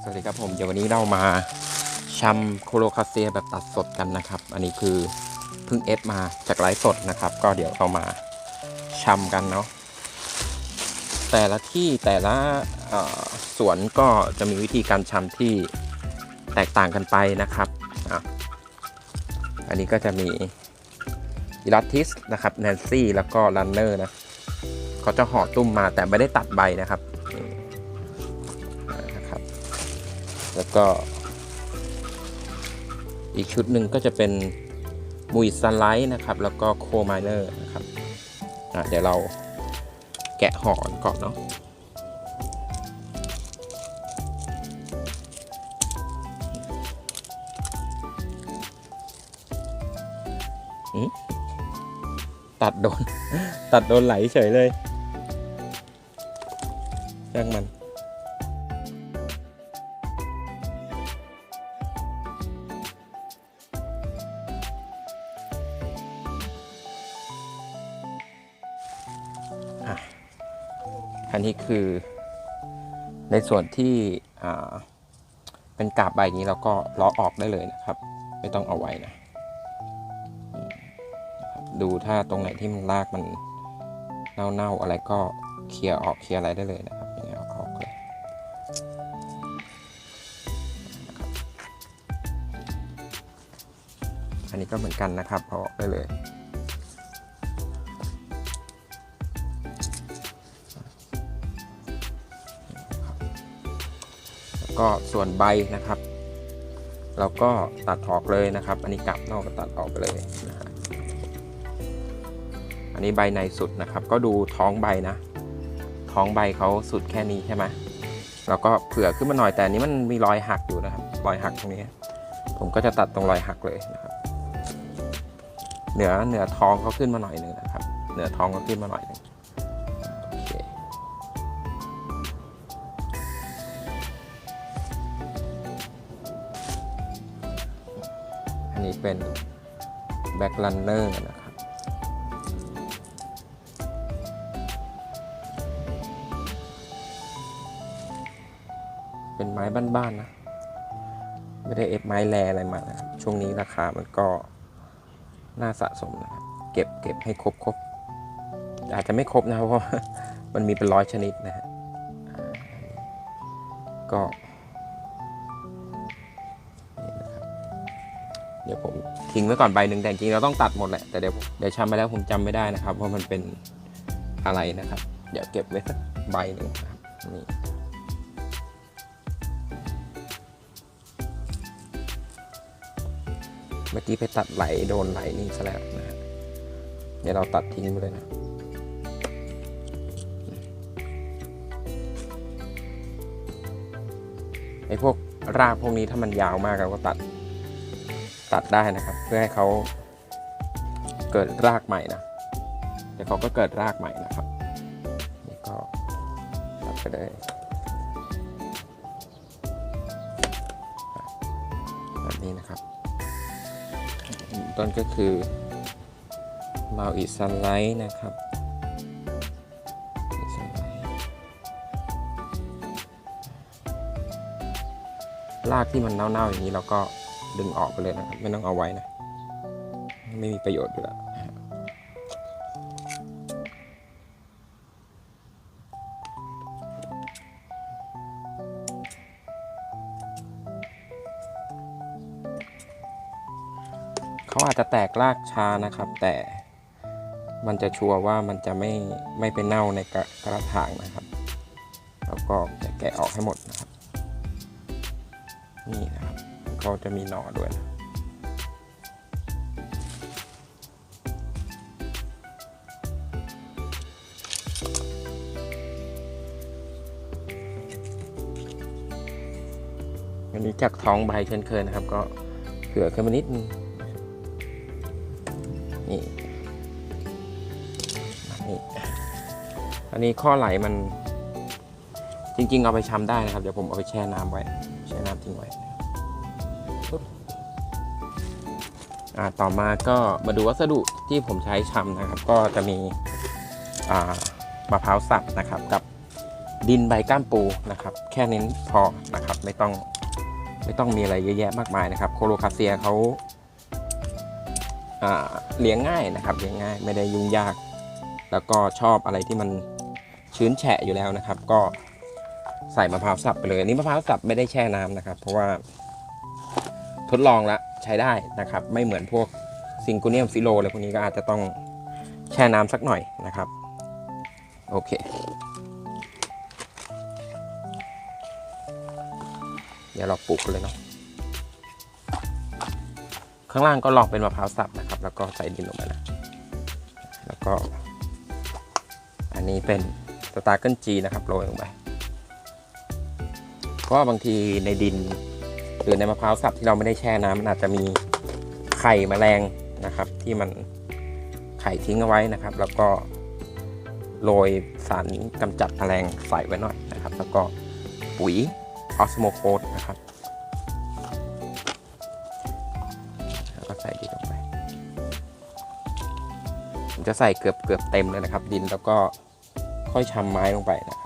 สวัสดีครับผมเดี๋ยววันนี้เรามาชำโคโลคาเซียแบบตัดสดกันนะครับ อันนี้คือเพิ่งเอฟมาจากไลฟ์สดนะครับ ก็เดี๋ยวเรามาชำกันเนาะแต่ละที่แต่ละสวนก็จะมีวิธีการชำที่แตกต่างกันไปนะครับอะอันนี้ก็จะมีอิลัติสนะครับแนนซี่แล้วก็รันเนอร์นะเขาจะห่อตุ้มมาแต่ไม่ได้ตัดใบนะครับ แล้วก็ อีกชุดหนึ่งก็จะเป็นมุยสไลด์นะครับ แล้วก็โคไมเนอร์นะครับเดี๋ยวเราแกะห่อก่อนเนาะตัดโดน ตัดโดนไหลเฉยเลยช่างมัน อันนี้คือในส่วนที่เป็นกาบใบนี้เราก็ล้อออกได้เลยนะครับ ไม่ต้องเอาไว้นะดูถ้าตรงไหนที่มันรากมันเน่าๆอะไรก็เคลียร์ออกเคลียร์อะไรได้เลยนะครับอย่างเงี้ยเอาออกเลยอันนี้ก็เหมือนกันนะครับเอาออกได้เลย ก็ส่วนใบนะครับ เราก็ตัดออกเลยนะครับ อันนี้กลับนอกก็ตัดออกไปเลยนะฮะอันนี้ใบในสุดนะครับ ก็ดูท้องใบนะ ท้องใบเขาสุดแค่นี้ใช่ไหมแล้วก็เผื่อขึ้นมาหน่อยแต่อันนี้มันมีรอยหักอยู่นะครับ รอยหักตรงนี้ ผมก็จะตัดตรงรอยหักเลยนะครับ เหนือเหนือท้องเขาขึ้นมาหน่อยหนึ่งนะครับ เหนือท้องเขาขึ้นมาหน่อยหนึ่ง อันนี้เป็นแบ็กลันเนอร์นะครับ เป็นไม้บ้านๆนะ ไม่ได้เอฟไม้แรอะไรมานะครับ ช่วงนี้ราคามันก็น่าสะสมนะครับ เก็บเก็บให้ครบครบอาจจะไม่ครบนะครับเพราะมันมีเป็นร้อยชนิดนะฮะก็ เดี๋ยวผมทิ้งไว้ก่อนใบหนึ่งแต่จริงเราต้องตัดหมดแหละแต่เดี๋ยวเดี๋ยวชำไปแล้วผมจำไม่ได้นะครับว่ามันเป็นอะไรนะครับ เดี๋ยวเก็บไว้สักใบหนึ่งครับนี่เมื่อกี้ไปตัดไหลโดนไหลนี่ซะแล้วนะฮะเดี๋ยวเราตัดทิ้งไปเลยนะไอ้พวกรากพวกนี้ถ้ามันยาวมากเราก็ตัด ตัดได้นะครับ เพื่อให้เขาเกิดรากใหม่นะเดี๋ยวเขาก็เกิดรากใหม่นะครับนี่ก็ตัดไปเลยแบบนี้นะครับ ต้นก็คือมาอิซันไลท์นะครับรากที่มันเน่าๆอย่างนี้เราก็ ดึงออกไปเลยนะครับ ไม่ต้องเอาไว้นะ ไม่มีประโยชน์อยู่แล้วเขาอาจจะแตกรากช้านะครับ แต่มันจะชัวร์ว่ามันจะไม่ไม่ไปเน่าในกระกระถางนะครับ แล้วก็จะแกะออกให้หมดนะครับ นี่นะ เขาจะมีหน่อด้วยนะอันนี้จากท้องใบเช่นเคยนะครับ ก็เผื่อขึ้นมานิดนึงนี่นี่อันนี้ข้อไหลมันจริงๆ เอาไปชำได้นะครับ เดี๋ยวผมเอาไปแช่น้ำไว้ แช่น้ำทิ้งไว้ ต่อมาก็มาดูวัสดุที่ผมใช้ชำนะครับ ก็จะมีมะพร้าวสับนะครับ กับดินใบก้ามปูนะครับ แค่นี้พอนะครับ ไม่ต้องไม่ต้องมีอะไรเยอะแยะมากมายนะครับ โคโลคาเซียเขาาเลี้ยงง่ายนะครับเลี้ยงง่ายไม่ได้ยุ่งยาก แล้วก็ชอบอะไรที่มันชื้นแฉะอยู่แล้วนะครับ ก็ใส่มะพร้าวสับไปเลยอันนี่มะพร้าวสับไม่ได้แช่น้ำนะครับ เพราะว่า ทดลองแล้วใช้ได้นะครับ ไม่เหมือนพวกซิงโกเนียมฟิโลอะไรพวกนี้ก็อาจจะต้องแช่น้ำสักหน่อยนะครับ โอเค เดี๋ยวเราปลูกเลยเนาะข้างล่างก็ลองเป็นมะพร้าวสับนะครับ แล้วก็ใส่ดินลงไปนะแล้วก็ อันนี้เป็นสตาร์เกิลจีนะครับโรยลงไปเพราะบางทีในดิน หรือในมะพร้าวสับที่เราไม่ได้แช่น้ำมันอาจจะมีไข่แมลงนะครับ ที่มันไข่ทิ้งเอาไว้นะครับ แล้วก็โรยสารกำจัดแมลงใส่ไว้หน่อยนะครับ แล้วก็ปุ๋ยออสโมโคสนะครับแล้วก็ใส่ดินลงไปผมจะใส่เกือบเกือบเต็มเลยนะครับ ดินแล้วก็ค่อยชำไม้ลงไปนะครับ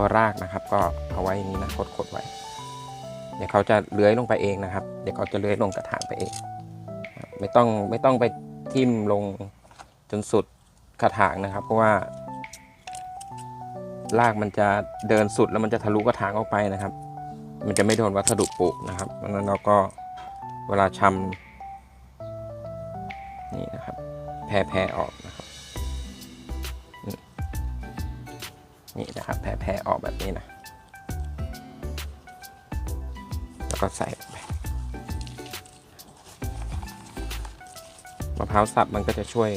ตัวรากนะครับ ก็เอาไว้อย่างนี้นะคดๆไว้ เดี๋ยวเขาจะเลื้อยลงไปเองนะครับ เดี๋ยวเขาจะเลื้อยลงกระถางไปเอง ไม่ต้องไม่ต้องไปทิ่มลงจนสุดกระถางนะครับ เพราะว่ารากมันจะเดินสุดแล้วมันจะทะลุกระถางออกไปนะครับ มันจะไม่โดนวัสดุปลูกนะครับดังนั้นเราก็เวลาชำนี่นะครับแพร่แพร่ออกนะ นี่นะครับแผ่ๆออกแบบนี้นะ แล้วก็ใส่ไปมะพร้าวสับมันก็จะช่วย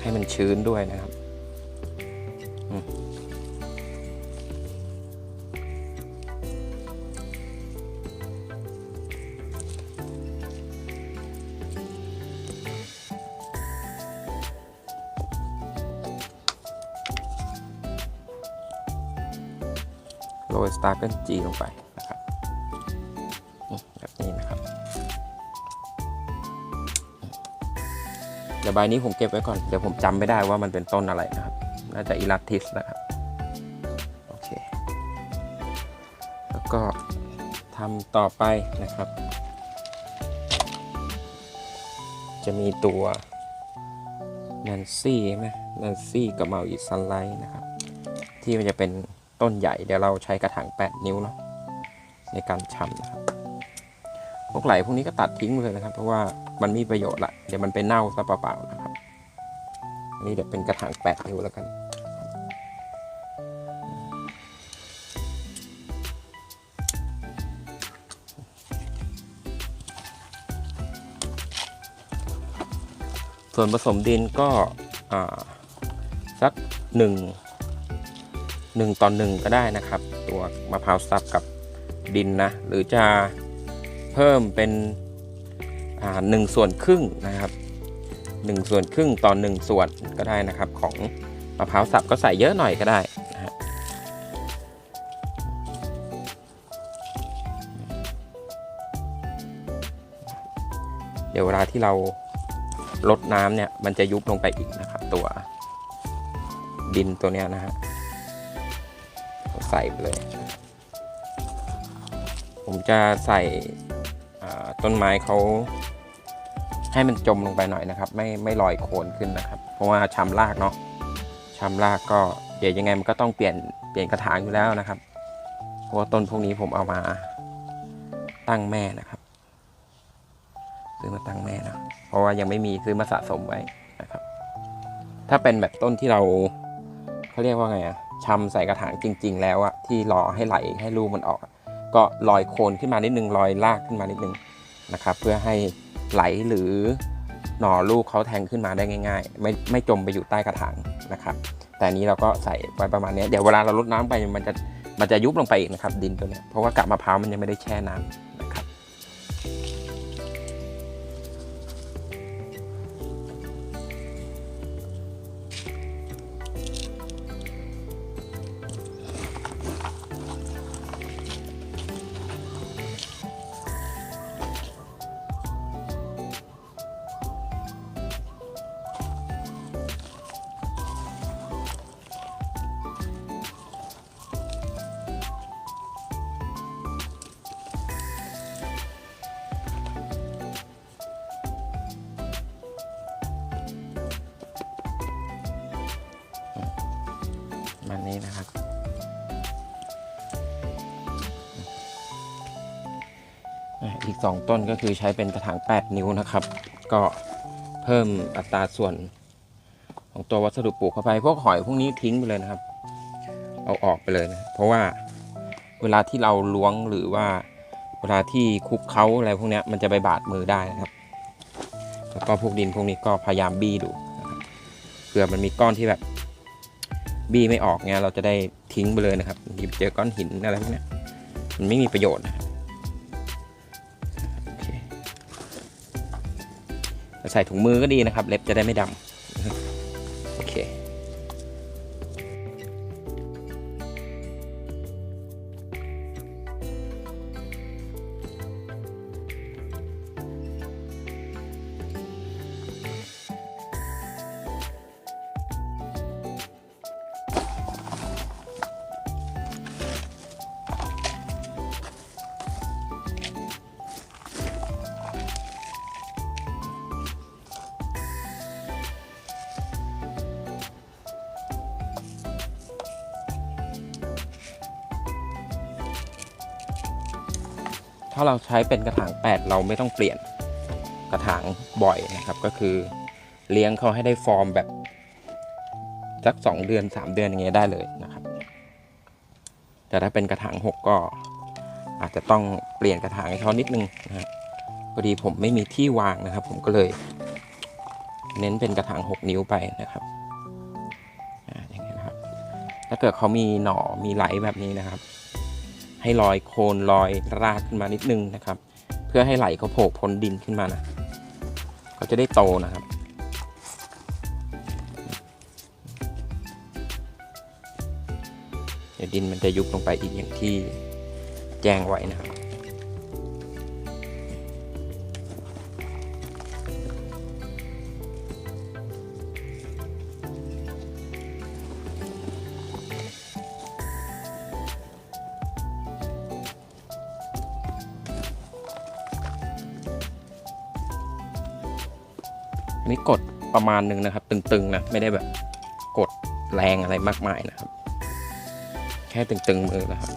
ให้มันชื้นด้วยนะครับ ตาร์เกิลจีลงไปนะครับแบบนี้นะครับเดี๋ยวใบนี้ผมเก็บไว้ก่อน เดี๋ยวผมจำไม่ได้ว่ามันเป็นต้นอะไรนะครับ น่าจะอิลัติสนะครับ โอเค แล้วก็ทำต่อไปนะครับ จะมีตัวแนนซี่ไหมแนนซี่กับเมาอีซันไลท์นะครับ ที่มันจะเป็น ต้นใหญ่ เดี๋ยวเราใช้กระถาง 8 นิ้วเนาะในการชำนะครับ พวกไหลพวกนี้ก็ตัดทิ้งไปเลยนะครับ เพราะว่ามันมีประโยชน์ละ เดี๋ยวมันไปเน่าซะเปล่าๆนะครับ อันนี้เดี๋ยวเป็นกระถางแปดนิ้วแล้วกันส่วนผสมดินก็อ่าสักหนึ่ง หนึ่งต่อหนึ่งก็ได้นะครับ ตัวมะพร้าวซับกับดินนะ หรือจะเพิ่มเป็นหนึ่งส่วนครึ่งนะครับหนึ่งส่วนครึ่งต่อหนึ่งส่วนก็ได้นะครับ ของมะพร้าวสับก็ใส่เยอะหน่อยก็ได้นะฮะเดี๋ยวเวลาที่เราลดน้ำเนี่ยมันจะยุบลงไปอีกนะครับ ตัวดินตัวเนี้ยนะฮะ ใส่ไปเลย ผมจะใส่ต้นไม้เขาให้มันจมลงไปหน่อยนะครับ ไม่ไม่ลอยโคนขึ้นนะครับ เพราะว่าชำรากเนาะชำรากก็เดี๋ยวยังไงมันก็ต้องเปลี่ยนเปลี่ยนกระถางอยู่แล้วนะครับ เพราะว่าต้นพวกนี้ผมเอามาตั้งแม่นะครับ ซื้อมาตั้งแม่นะเพราะว่ายังไม่มีซื้อมาสะสมไว้นะครับ ถ้าเป็นแบบต้นที่เราเขาเรียกว่าไงอะ ชำใส่กระถางจริง ๆ แล้วอะที่รอให้ไหลให้ลูมันออก ก็ลอยโคนขึ้นมานิดนึงลอยลากขึ้นมานิดนึงนะครับ เพื่อให้ไหลหรือหน่อลูกเขาแทงขึ้นมาได้ง่าย ๆ ไม่ไม่จมไปอยู่ใต้กระถางนะครับ แต่นี้เราก็ใส่ไว้ประมาณนี้เดี๋ยวเวลาเราลดน้ำไปมันจะมันจะยุบลงไปอีกนะครับดินตัวเนี้ยเพราะว่ากับมะพร้าวมันยังไม่ได้แช่น้ำ อีก 2 ต้นก็คือใช้เป็นกระถาง 8 นิ้วนะครับ ก็เพิ่มอัตราส่วนของตัววัสดุปลูกเข้าไป พวกหอยพวกนี้ทิ้งไปเลยนะครับ เอาออกไปเลยนะ เพราะว่าเวลาที่เราล้วงหรือว่าเวลาที่คลุกเขาอะไรพวกนี้มันจะไปบาดมือได้นะครับ แล้วก็พวกดินพวกนี้ก็พยายามบี้ดูเผื่อมันมีก้อนที่แบบบี้ไม่ออกเงี้ยเราจะได้ทิ้งไปเลยนะครับหยิบเจอก้อนหินอะไรพวกนี้มันไม่มีประโยชน์นะ ใส่ถุงมือก็ดีนะครับ เล็บจะได้ไม่ดำ ถ้าเราใช้เป็นกระถาง 8 เราไม่ต้องเปลี่ยนกระถางบ่อยนะครับ ก็คือเลี้ยงเขาให้ได้ฟอร์มแบบสัก 2 เดือน 3 เดือนอย่างเงี้ยได้เลยนะครับ แต่ถ้าเป็นกระถาง 6 ก็อาจจะต้องเปลี่ยนกระถางให้เขานิดนึงนะครับพอดีผมไม่มีที่วางนะครับ ผมก็เลย เน้นเป็นกระถาง 6 นิ้วไปนะครับอ่าอย่างเงี้ยนะครับ ถ้าเกิดเขามีหน่อมีไหลแบบนี้นะครับ ให้ลอยโคนลอยรากขึ้นมานิดนึงนะครับ เพื่อให้ไหลเขาโผล่พ้นดินขึ้นมานะเขาจะได้โตนะครับเดี๋ยวดินมันจะยุบลงไปอีกอย่างที่แจ้งไว้นะครับ อันนี้กดประมาณหนึ่งนะครับ ตึงๆนะไม่ได้แบบกดแรงอะไรมากมายนะครับ แค่ตึงๆมือนะครับ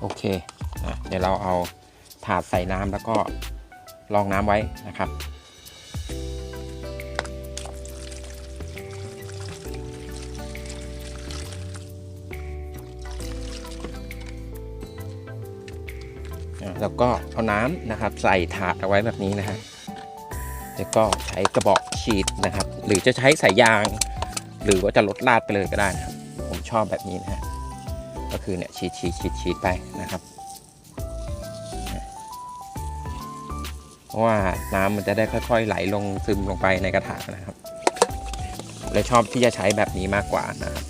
โอเคนะเดี๋ยวเราเอาถาดใส่น้ำแล้วก็รองน้ำไว้นะครับ แล้วก็เอาน้ำนะครับใส่ถาดเอาไว้แบบนี้นะฮะแล้วก็ใช้กระบอกฉีดนะครับ หรือจะใช้สายยาง หรือว่าจะลดลาดไปเลยก็ได้นะครับ ผมชอบแบบนี้นะฮะ ก็คือเนี่ยฉีดฉีดฉีดฉีดไปนะครับเพราะว่าน้ำมันจะได้ค่อยๆ ไหลลงซึมลงไปในกระถางนะครับเลยชอบที่จะใช้แบบนี้มากกว่านะครับ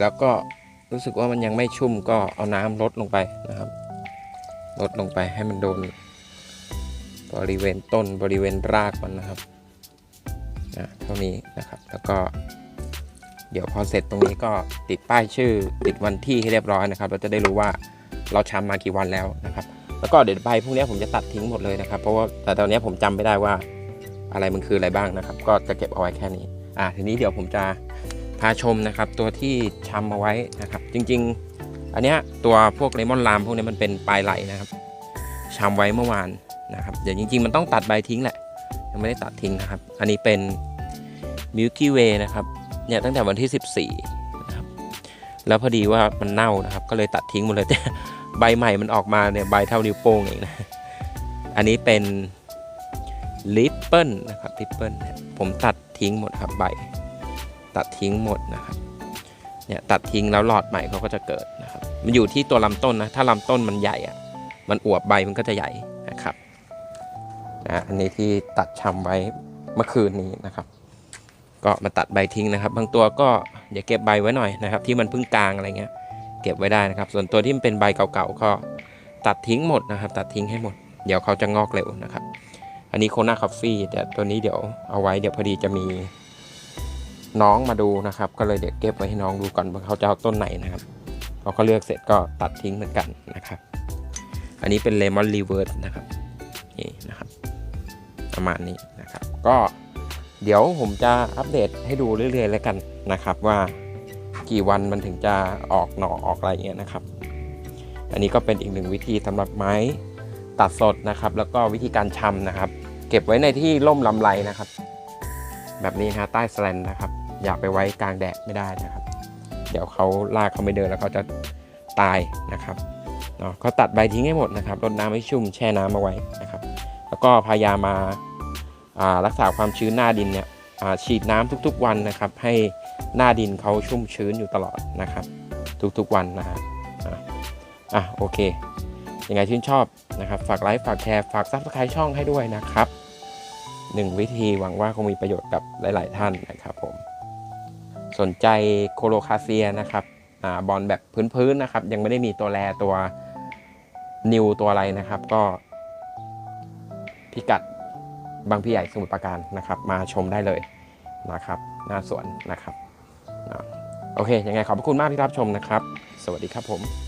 แล้วก็รู้สึกว่ามันยังไม่ชุ่มก็เอาน้ำลดลงไปนะครับลดลงไปให้มันโดน บริเวณต้นบริเวณรากมันนะครับนะเท่านี้นะครับแล้วก็ เดี๋ยวพอเสร็จตรงนี้ก็ติดป้ายชื่อติดวันที่ให้เรียบร้อยนะครับ เราจะได้รู้ว่าเราชำมากี่วันแล้วนะครับ แล้วก็เดี๋ยวใบพวกนี้ผมจะตัดทิ้งหมดเลยนะครับ เพราะว่าแต่ตอนนี้ผมจำไม่ได้ว่าอะไรมันคืออะไรบ้างนะครับ ก็จะเก็บเอาไว้แค่นี้อ่าทีนี้เดี๋ยวผมจะ พาชมนะครับตัวที่ชำเอาไว้นะครับ จริง ๆ อันเนี้ยตัวพวกเลมอนลามพวกนี้มันเป็นปลายไหลนะครับชำไว้เมื่อวานนะครับเดี๋ยวจริง ๆ มันต้องตัดใบทิ้งแหละ ยังไม่ได้ตัดทิ้งนะครับ อันนี้เป็น Milky Way นะครับเนี่ยตั้งแต่วันที่ 14นะครับแล้วพอดีว่ามันเน่านะครับ ก็เลยตัดทิ้งหมดเลยแต่ใบใหม่มันออกมาเนี่ยใบเท่านิ้วโป้งเองนะอันนี้เป็นลิปเปิลนะครับลิปเปิลผมตัดทิ้งหมดครับใบ ตัดทิ้งหมดนะครับเนี่ยตัดทิ้งแล้วหลอดใหม่เขาก็จะเกิดนะครับ มันอยู่ที่ตัวลำต้นนะ ถ้าลำต้นมันใหญ่อะมันอวบใบมันก็จะใหญ่นะครับนะอันนี้ที่ตัดชำไว้เมื่อคืนนี้นะครับ ก็มาตัดใบทิ้งนะครับ บางตัวก็อย่าเก็บใบไว้หน่อยนะครับ ที่มันเพิ่งกลางอะไรเงี้ย เก็บไว้ได้นะครับ ส่วนตัวที่มันเป็นใบเก่าๆก็ตัดทิ้งหมดนะครับ ตัดทิ้งให้หมด เดี๋ยวเขาจะงอกเร็วนะครับ อันนี้โคนาคาฟี่แต่ตัวนี้เดี๋ยวเอาไว้เดี๋ยวพอดีจะมี น้องมาดูนะครับ ก็เลยเดี๋ยวเก็บไว้ให้น้องดูก่อนว่าเขาจะเอาต้นไหนนะครับพอเขาเลือกเสร็จก็ตัดทิ้งเหมือนกันนะครับ อันนี้เป็นเลมอนรีเวิร์สนะครับนี่นะครับประมาณนี้นะครับ ก็เดี๋ยวผมจะอัปเดตให้ดูเรื่อยๆแล้วกันนะครับ ว่ากี่วันมันถึงจะออกหน่อออกอะไรเงี้ยนะครับ อันนี้ก็เป็นอีกหนึ่งวิธีสำหรับไม้ตัดสดนะครับ แล้วก็วิธีการชำนะครับ เก็บไว้ในที่ร่มลำไรนะครับ แบบนี้ฮะใต้สแลนนะครับ อย่าไปไว้กลางแดดไม่ได้นะครับ เดี๋ยวเขาลากเขาไม่เดินแล้วเขาจะตายนะครับเนาะเขาตัดใบทิ้งให้หมดนะครับรดน้ำให้ชุ่มแช่น้ำเอาไว้นะครับ แล้วก็พยายามมาารักษาความชื้นหน้าดินเนี่ยฉีดน้ำทุกๆวันนะครับ ให้หน้าดินเขาชุ่มชื้นอยู่ตลอดนะครับ ทุกๆวันนะฮะอะอะโอเค ยังไงชื่นชอบนะครับ ฝากไลค์ฝากแชร์ฝากซับสไครต์ช่องให้ด้วยนะครับหนึ่งวิธีหวังว่าคงมีประโยชน์กับหลาย ๆ ท่านนะครับผม สนใจโคโลคาเซียนะครับอบอลแบบพื้นๆนะครับ ยังไม่ได้มีตัวแรตัวนิวตัวอะไรนะครับ ก็ พิกัดบางพี่ใหญ่สมุทรปราการนะครับ มาชมได้เลยนะครับ หน้าสวนนะครับ โอเค ยังไงขอบพระคุณมากที่รับชมนะครับ สวัสดีครับผม